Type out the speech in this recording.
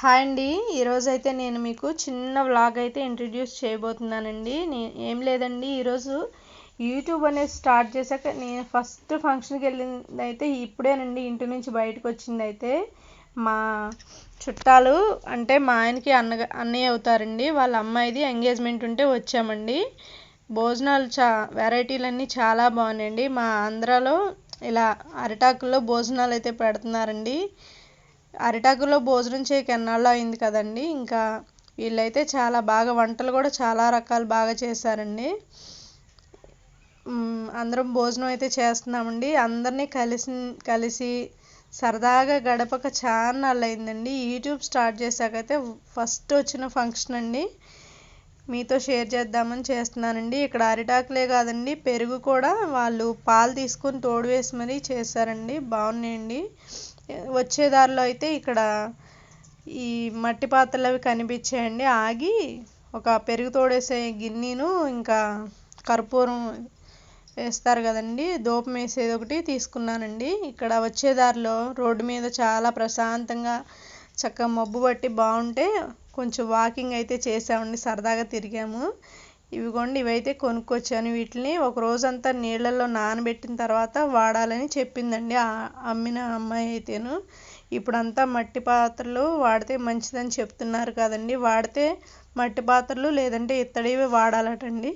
Hi అండి. ఈరోజైతే నేను మీకు చిన్న వ్లాగ్ అయితే ఇంట్రడ్యూస్ చేయబోతున్నానండి. నేను ఏం లేదండి. ఈరోజు యూట్యూబ్ అనేది స్టార్ట్ చేశాక నేను ఫస్ట్ ఫంక్షన్కి వెళ్ళింది అయితే ఇప్పుడేనండి. ఇంటి నుంచి బయటకు వచ్చింది అయితే మా చుట్టాలు అంటే మా ఆయనకి అన్న అన్నయ్య అవుతారండి. వాళ్ళ అమ్మాయిది ఎంగేజ్మెంట్ ఉంటే వచ్చామండి. భోజనాలు చా వెరైటీలన్నీ చాలా బాగున్నాయండి. మా ఆంధ్రాలో ఇలా అరిటాకుల్లో భోజనాలు అయితే పెడుతున్నారండి. అరిటాకులో భోజనం చేయక ఎన్నాళ్ళు అయింది కదండి. ఇంకా వీళ్ళైతే చాలా బాగా వంటలు కూడా చాలా రకాలు బాగా చేశారండి. అందరం భోజనం అయితే చేస్తున్నామండి. అందరినీ కలిసి కలిసి సరదాగా గడపక చాలా అయిందండి యూట్యూబ్ స్టార్ట్ చేశాకైతే ఫస్ట్ వచ్చిన ఫంక్షన్ అండి. మీతో షేర్ చేద్దామని చేస్తున్నానండి. ఇక్కడ అరిటాకులే కాదండి పెరుగు కూడా వాళ్ళు పాలు తీసుకొని తోడు వేసి మరీ చేశారండి. బాగున్నాయండి. వచ్చే దారిలో అయితే ఇక్కడ ఈ మట్టి పాత్రలు అవి కనిపించాయండి. ఆగి ఒక పెరుగు తోడేసే గిన్నెను ఇంకా కర్పూరం వేస్తారు కదండి. దూపం వేసేది ఒకటి తీసుకున్నానండి. ఇక్కడ వచ్చే దారిలో రోడ్డు మీద చాలా ప్రశాంతంగా చక్కగా మబ్బు పట్టి బాగుంటే కొంచెం వాకింగ్ అయితే చేసామండి. సరదాగా తిరిగాము. ఇవిగోండి ఇవైతే కొనుక్కొచ్చాను. వీటిని ఒక రోజంతా నీళ్ళల్లో నానబెట్టిన తర్వాత వాడాలని చెప్పిందండి అమ్మిన అమ్మాయి అయితేను. ఇప్పుడంతా మట్టి పాత్రలు వాడితే మంచిదని చెప్తున్నారు కదండి. వాడితే మట్టి పాత్రలు లేదంటే ఇత్తడివి వాడాలటండి.